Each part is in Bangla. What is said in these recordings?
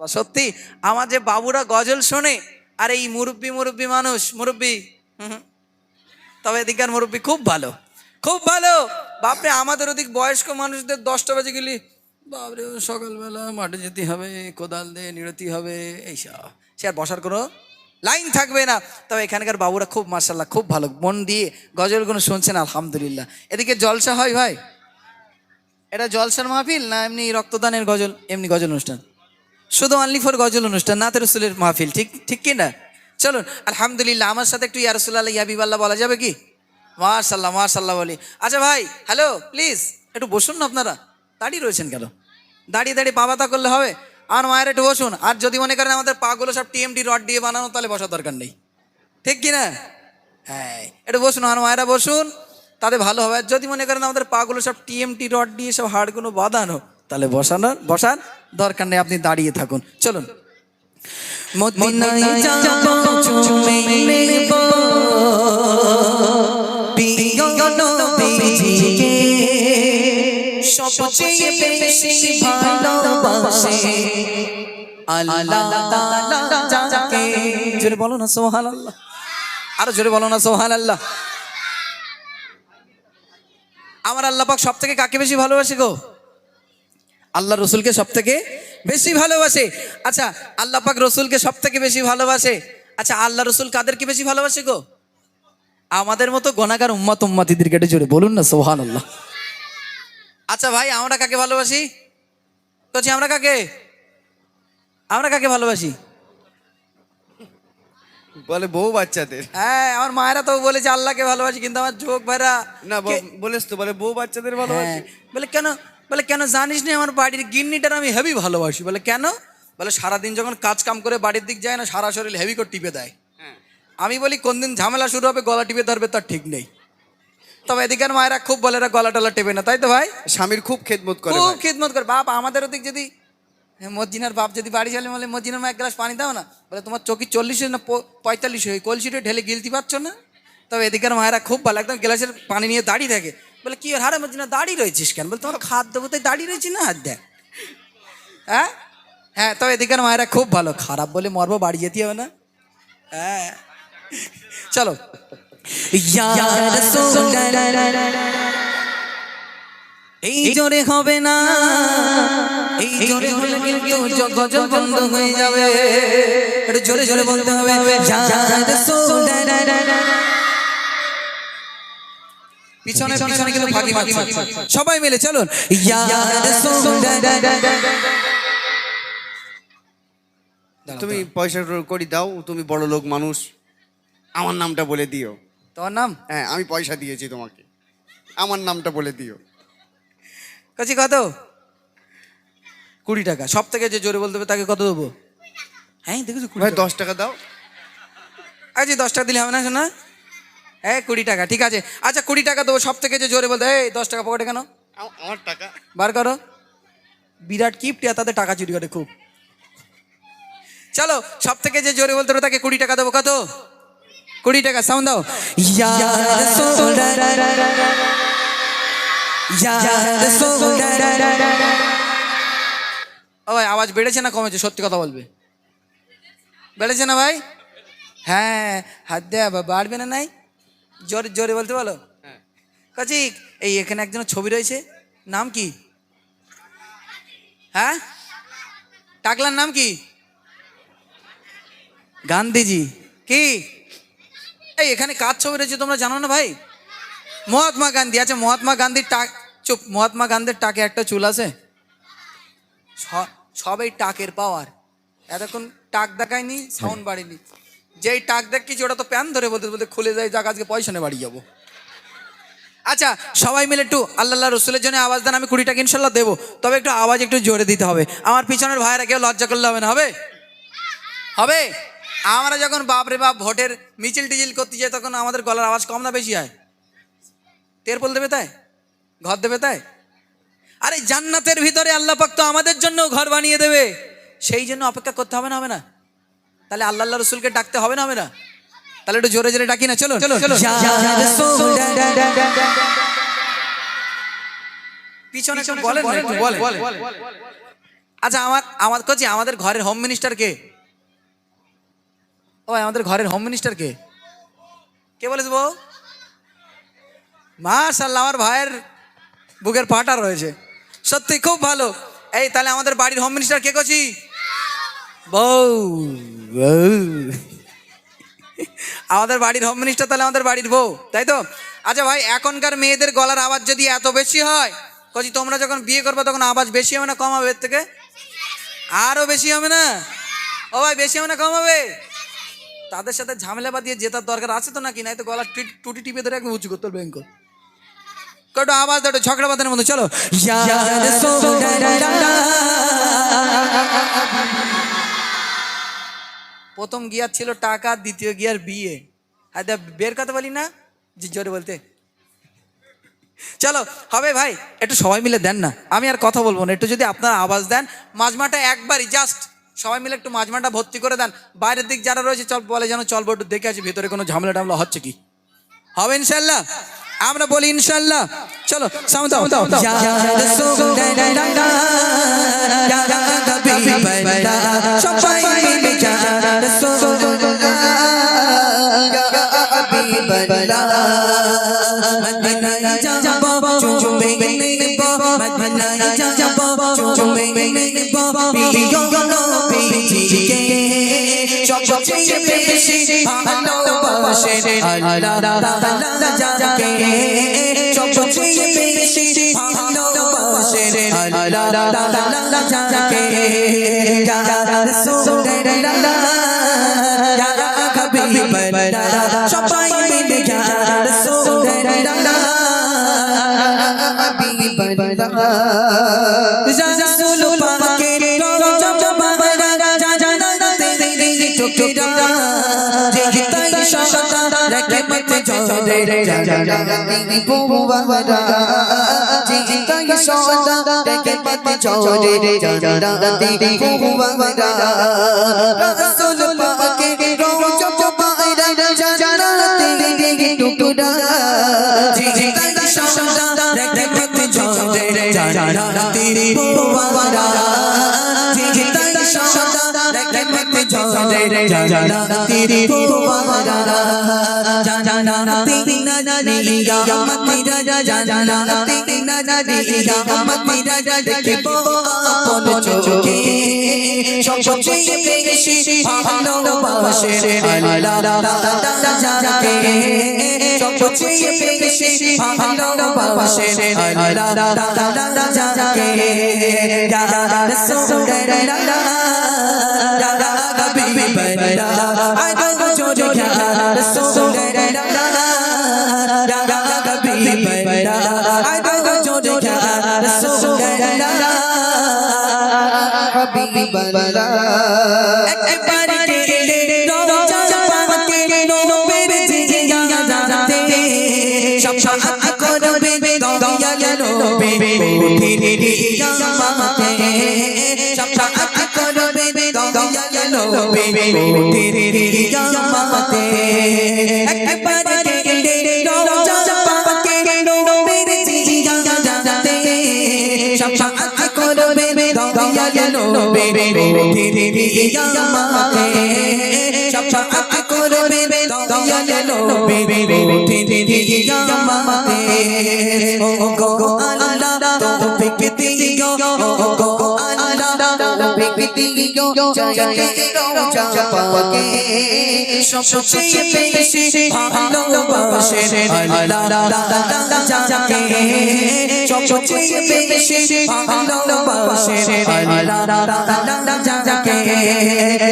সত্যি, আমার যে বাবুরা গজল শোনে, আর এই মুরব্বি মুরব্বি মানুষ, মুরব্বি। তবে এদিকার মুরব্বি খুব ভালো খুব ভালো। বাপরে, আমাদের ওদিক বয়স্ক মানুষদের দশটা বাজে গেলি। বাপরে, সকালবেলা মাঠে যেতে হবে, কোদাল দিয়ে নিড়তি হবে এইসব সে আর বসার কোনো লাইন থাকবে না। তবে এখানকার বাবুরা খুব মার্শাল্লাহ খুব ভালো। মন দিয়ে গজলগুলো শুনছেন, আলহামদুলিল্লাহ। এদিকে জলসা হয় ভাই? এটা জলসার মাহফিল না এমনি রক্তদানের গজল, এমনি গজল অনুষ্ঠান? শুধু অনলি ফর গজল অনুষ্ঠান নাতে রসুলের মাহফিল, ঠিক ঠিক কি না চলুন, আলহামদুলিল্লাহ, আমার সাথে একটু ইয়ারসুল্লাহ ইয়াবিবাল্লাহ বলা যাবে কি? মার্শাল্লাহ মার্শাল্লাহ বলি। আচ্ছা ভাই, হ্যালো প্লিজ একটু বসুন না আপনারা। দাঁড়িয়ে রয়েছেন কেন? দাঁড়িয়ে দাঁড়িয়ে পাবাতা করলে হবে? আর মায়ের একটু বসুন। আর যদি মনে করেন আমাদের পাগুলো সব টিএমটি রড দিয়ে বানানো, তাহলে বসার দরকার নেই। ঠিক কি না হ্যাঁ একটু বসুন, আর মায়েরা বসুন। তাদের ভালো হবে। আর যদি মনে করেন আমাদের পাগুলো সব টিএমটি রড দিয়ে সব হাড়গুলো বাঁধানো তাহলে বসানোর বসার দরকার নেই, আপনি দাঁড়িয়ে থাকুন। চলুন। মদিনায় আল্লাহ যাকে জোরে বলো না, সুবহানাল্লাহ। আরও জোরে বলো না, সুবহানাল্লাহ। আমার আল্লাহ পাক সব থেকে কাকে বেশি ভালোবাসে গো? আল্লাহ রসুলকে সব থেকে বেশি ভালোবাসে। আচ্ছা আল্লাহ পাক রসুলকে সব থেকে বেশি ভালোবাসে? আচ্ছা আল্লাহ রসুল কাদেরকে বেশি ভালোবাসে গো? আমাদের মতো গণাগার উম্মাত উম্মাতিদের কেটে জোরে বলুন না সোহান আল্লাহ আচ্ছা ভাই আমরা কাকে ভালোবাসি? বলছি আমরা কাকে? আমরা কাকে ভালোবাসি? বলে বউ বাচ্চাদের। হ্যাঁ আমার মায়েরা তো বলেছে আল্লাহকে ভালোবাসি কিন্তু আমার যুবক ভাইরা না বলেছ তো বলে বউ বাচ্চাদের ভালোবাসি। হ্যাঁ, বলে কেন? বলে কেন জানিস না আমার বাড়ির গিন্নিটার আমি হেভি ভালোবাসি? বলে কেন? বলে সারাদিন যখন কাজ কাম করে বাড়ির দিক যায় না সারা শরীর হেভি করে টিপে দেয়। আমি বলি কোন দিন ঝামেলা শুরু হবে গলা টিপে ধরবে তার ঠিক নেই। তবে এদিকের মায়েরা খুব বলে এরা গলা টলা টেপে না তাই তো ভাই? স্বামীর খুব খেদমত করে খুব। খিদমত করে। বাপ আমাদের ওদিক যদি হ্যাঁ, মজ্জিনার বাপ যদি বাড়ি চলে বলে মজ্জিনার মা এক গ্লাস পানি দাও না। বলে তোমার চকি চল্লিশ না প- পঁয়তাল্লিশ হয়ে কলসিটা ঢেলে গিলতে পারছ না? তবে এদিকের মায়েরা খুব ভালো একদম গ্লাসের পানি নিয়ে দাঁড়িয়ে থাকে। বলে, কি হারে মজ্জিনা দাঁড়িয়ে রয়েছিস কেন? বলে তোমার দেবো, তাই দাঁড়িয়ে রয়েছি না, হাত দেখ। হ্যাঁ? হ্যাঁ তবে এদিকের মায়েরা খুব ভালো। খারাপ বলে মরবো, বাড়ি যেতে হবে না। হ্যাঁ? চলো। এই জোরে হবে না। এই জোরে হলে কিন্তু গজল বন্ধ হয়ে যাবে। একটু জোরে জোরে বলতে হবে। ইয়া রাসূল। পিছনে পিছনে কিন্তু ফাঁকি মারছে। সবাই মিলে চলুন। তুমি পয়সা করি দাও তুমি বড় লোক মানুষ। আমার নামটা বলে দিও। তোমার নাম? হ্যাঁ আমি পয়সা দিয়েছি তোমাকে। আমার নামটা বলে দিও। কাছে কত? কুড়ি টাকা। সব থেকে যে জোরে বলতে হবে তাকে কত দেবো? হ্যাঁ দেখেছ ভাই দশ টাকা দাও। আচ্ছা দশ টাকা দিলে হবে না শোনা হ্যাঁ কুড়ি টাকা ঠিক আছে। আচ্ছা কুড়ি টাকা দেবো সব থেকে যে জোরে বলতে এই দশ টাকা পকেটে কেন? আমার টাকা। বার করো। বিরাট কিপ্ট তাদের টাকা চুরি করে খুব। চলো সব থেকে যে জোরে বলতে তাকে কুড়ি টাকা দেবো কত? কুড়ি টাকা সাউন্ড দাও। ইয়া ইয়া ভাই আওয়াজ বেড়েছে না কমেছে? সত্যি কথা বলবে। বেড়েছে না ভাই? হ্যাঁ হাত দেয়া বাড়বে না নাই? জোরে জোরে বলতে বলো? কাচিক এই এখানে একজনের ছবি রয়েছে। নাম কি? হ্যাঁ? টাকলার নাম কি? গান্ধীজি। কি? এই এখানে কার ছবি রয়েছে তোমরা জানো না ভাই? মহাত্মা গান্ধী। আচ্ছা মহাত্মা গান্ধীর টাক চুপ মহাত্মা গান্ধীর টাকে একটা চুল আছে। স- সবই টাকের পাওয়ার এতক্ষণ টাক দেখায়নি সাউন্ড বাড়েনি। যেই টাক দেখছি, ওটা তো প্যান ধরে বলতে বলতে খুলে যায়, যাক, আজকে পয়সা নিয়ে বাড়ি যাব। আচ্ছা সবাই মিলে একটু আল্লাহ রসুলের জন্য আওয়াজ দেন, আমি কুড়ি টাকা ইনশাল্লাহ দেবো। তবে একটু আওয়াজ একটু জোরে দিতে হবে। আমার পিছনের ভাইয়েরা কেউ লজ্জা করলে হবে না, হবে? হবে? আমরা যখন বাপরে বাপ ভোটের মিছিল টিচিল করতে যাই, তখন আমাদের গলার আওয়াজ কম না বেশি হয়? টেরপল দেবে তাই? ঘর দেবে তাই? আরে জান্নাতের ভিতরে আল্লাহ পাক তো আমাদের জন্য ঘর বানিয়ে দেবে। সেই জন্য অপেক্ষা করতে হবে না হবে না? তাহলে আল্লাহ আল্লাহ রসুলকে ডাকতে হবে না হবে না তাহলে একটু জোরে জোরে ডাকি না চলো চলো পিছনে বলেন আচ্ছা আমার আমার কচি আমাদের ঘরের হোম মিনিস্টার কে ও আমাদের ঘরের হোম মিনিস্টার কে কে বলেছে বউ মাশাল্লাহ আমার ভাইয়ের বুকের পাটা রয়েছে সত্যি খুব ভালো এই তাহলে আমাদের বাড়ির হোম মিনিস্টার কে কচি বউ আমাদের বাড়ির হোম মিনিস্টার তাহলে আমাদের বাড়ির বউ তাই তো? আচ্ছা ভাই এখনকার মেয়েদের গলার আওয়াজ যদি এত বেশি হয় কচি তোমরা যখন বিয়ে করবে তখন আওয়াজ বেশি হবে না কম হবে এর থেকে? আরও বেশি হবে না? ও ভাই বেশি হবে না কম হবে? তাদের সাথে ঝামেলা বাদিয়ে জেতার দরকার আছে তো নাকি? নাই তো গলা টুটি টিপে ধরে একদম উঁচু করতে ব্যাংক কটো আওয়াজ দাও ঝগড়া বাঁধানোর মতো চলো। প্রথম গিয়ার ছিল টাকা দ্বিতীয় গিয়ার বিয়ে। দেখ বের কথা বলি না? জি জোরে বলতে। চলো হবে ভাই একটু সবাই মিলে দেন না। আমি আর কথা বলব না একটু যদি আপনারা আওয়াজ দেন। মাঝমাটা একবারই জাস্ট সবাই মিলে একটু মাঝমাটা ভর্তি করে দেন। বাইরের দিক যারা রয়েছে চল বলে যেন চলবো একটু দেখে আছি ভেতরে কোনো ঝামেলা টামলা হচ্ছে কি। হবে ইনশাল্লাহ? আমরা বলি ইনশাল্লাহ। চলো সামনে দাও দাও। দাও সবাই মিলে সবাই রসুল পাকের রওজা মুবারক জান্নাতে টুকরা যেতাই সদা রহমত জোরে জোরে জান্নাতে জোরে জান্নাতে মুবারক জান্নাতে নিগা মত রাজা জান্নাতে নিগা মত রাজা দেখব আপন চোখে সবচেয়ে বেশি ভালোবাসে আল্লাহ যাকে সবচেয়ে বেশি ভালোবাসে আল্লাহ যাকে ইয়া রাসূলুল্লাহ একবার গেলে রওজা পাকে নবের জিয়া জানাতে। শাফাআত করবে দয়াল নবী। ওঠে কিয়ামতে শাফাআত নবী শাফাআত করবে দয়াল নবী ও গো আল্লাহ তৌফিক দিও চাইতে রওজা পাকে সবচেয়ে বেশি ভালোবাসে আল্লাহ যাকে সবচেয়ে বেশি ভালোবাসে আল্লাহ যাকে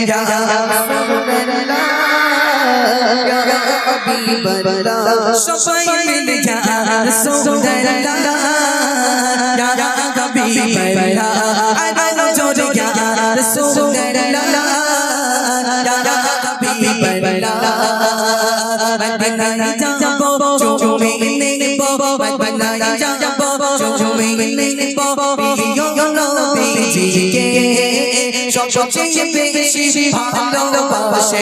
ইয়া সবাই মিলে ইয়া রাসূলুল্লাহ ভালোবাসে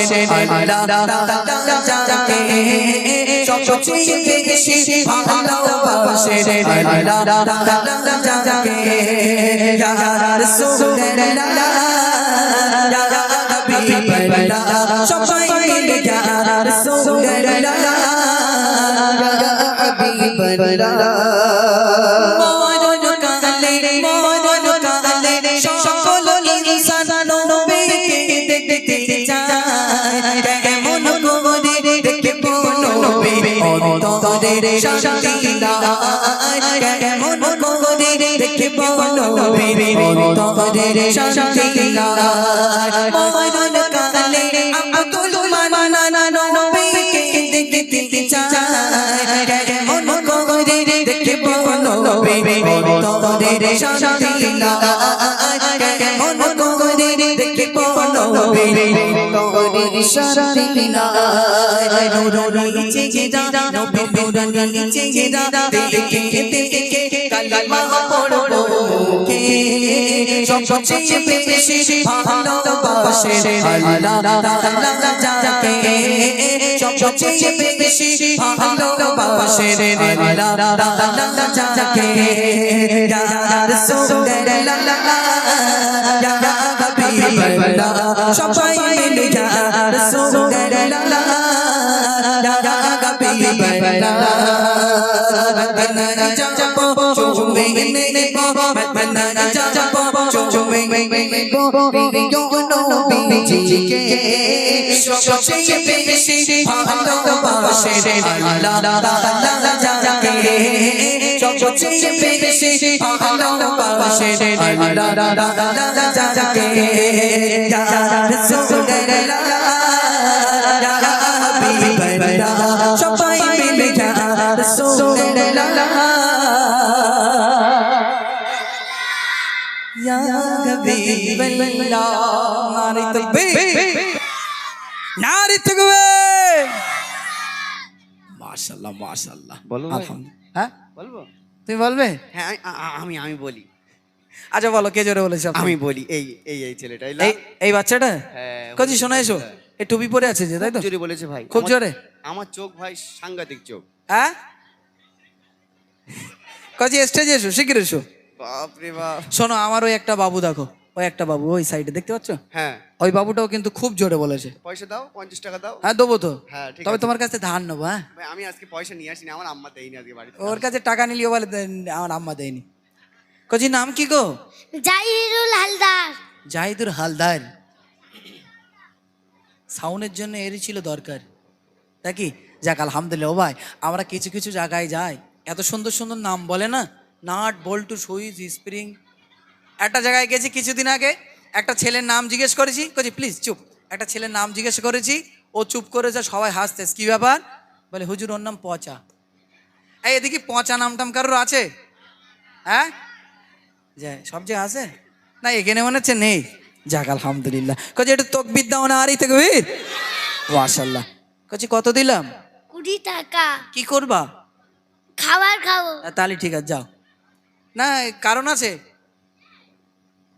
যাকে সবচেয়ে বেশি ভালোবাসে যাকে ইয়া হাবিবাল্লাহ সবাই মিলে ইয়া রাসূলুল্লাহ ইয়া অন্তরে শান্তি নাই কেমন করে দেখব নবী অন্তরে শান্তি নাই মরণ কালে আব্দুল মান্নান নবীকে দেখতে চায়। কেমন করে দেখব নবী অন্তরে শান্তি নাই কেমন করে দেখব নবী অন্তরে শান্তি নাই নুরুল চেহারা নবী নুরুল চেহারা দেখে দেখে কালিমা পড়ব কে সবচেয়ে বেশি ভালোবাসে আল্লাহ তাআলা যাকে সবচেয়ে বেশি ভালোবাসে আল্লাহ তাআলা যাকে ইয়া রাসূলুল্লাহ ইয়া হাবিবাল্লাহ সবাই নবীজিকে সবচেয়ে বেশি ভালোবাসে আল্লাহ তাআলা যাকে সবচেয়ে বেশি ভালোবাসে আল্লাহ তাআলা যাকে ইয়া রাসূলুল্লাহ ইয়া হাবিবাল্লাহ সবাই মিলে ইয়া রাসূলুল্লাহ হাবিবাল্লাহ নারী তাকবীর নারী তাকবীর মাশাআল্লাহ মাশাআল্লাহ বলো হ্যাঁ বলব তুমি বলবে হ্যাঁ আমি- আমি বলি আচ্ছা বলো কে জোরে বলেছে আমি বলি এই এই এই ছেলেটা এই বাচ্চাটা হ্যাঁ, কজি শোনা এসো এই টুপি পরে আছে যে তাই তো জোরে বলেছে ভাই খুব জোরে? আমার চোখ ভাই সাংঘাতিক চোখ হ্যাঁ কজি স্টেজে এসো শিগগির এসো বাপ রে বাপ শোনো আমার ওই একটা বাবু দেখো ওই একটা বাবু ওই সাইডে দেখতে পাচ্ছ? হ্যাঁ। ওই বাবুটাও কিন্তু খুব জোরে বলেছে। পয়সা দাও পঞ্চাশ টাকা দাও। হ্যাঁ দেবো তো। হ্যাঁ, ঠিক তবে তোমার কাছে ধার নেব হ্যাঁ? ভাই আমি আজকে পয়সা নিয়ে আসিনি আমার আম্মা দেয়নি আজকে বাড়িতে। ওর কাছে টাকা নিলিও বলে আমার আম্মা দেয়নি। কজি নাম কি গো? জাহিরুল হালদার। জাহিদুর হালদার। সাউনের জন্য এরই ছিল দরকার। নাকি যাক আলহামদুলিল্লাহ ও ভাই আমরা কিছু কিছু জায়গায় যাই। এত সুন্দর সুন্দর নাম বলে না? নাট বল্টু সুইচ স্প্রিং একটা জায়গায় গেছি কিছুদিন আগে একটা ছেলের নাম জিজ্ঞেস করেছি কজি প্লিজ চুপ। একটা ছেলের নাম জিজ্ঞেস করেছি ও চুপ করেছে সবাই হাসতেস কী ব্যাপার? বলে হুজুর ওর নাম পচা। এই এদিকে পচা নামটাম কারোর আছে? হ্যাঁ? যে সব জায়গায় আছে? না এখানে মনে হচ্ছে নেই। যাক আলহামদুলিল্লাহ। কচি একটু তকবির দাও না আরই তকবির? মাশাল্লাহ কচি কত দিলাম? কুড়ি টাকা। কি করবা? খাবার খাব। তাহলে ঠিক আছে যাও। না কারণ আছে?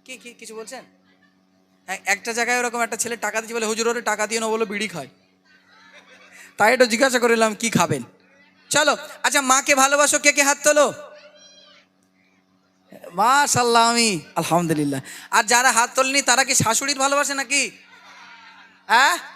কি কি কিছু বলছেন? হ্যাঁ, একটা জায়গায় ওরকম একটা ছেলে টাকা দিচ্ছে বলে হুজুর টাকা দিয়ে না বলো বিড়ি খায়। তাই একটু জিজ্ঞাসা করিলাম কি খাবেন? চলো আচ্ছা মাকে ভালোবাসো কে কে হাত তোলো? মাশাল্লাহ আমি আলহামদুলিল্লাহ। আর যারা হাত তোলেনি তারা কি শাশুড়ির ভালোবাসে নাকি? হ্যাঁ?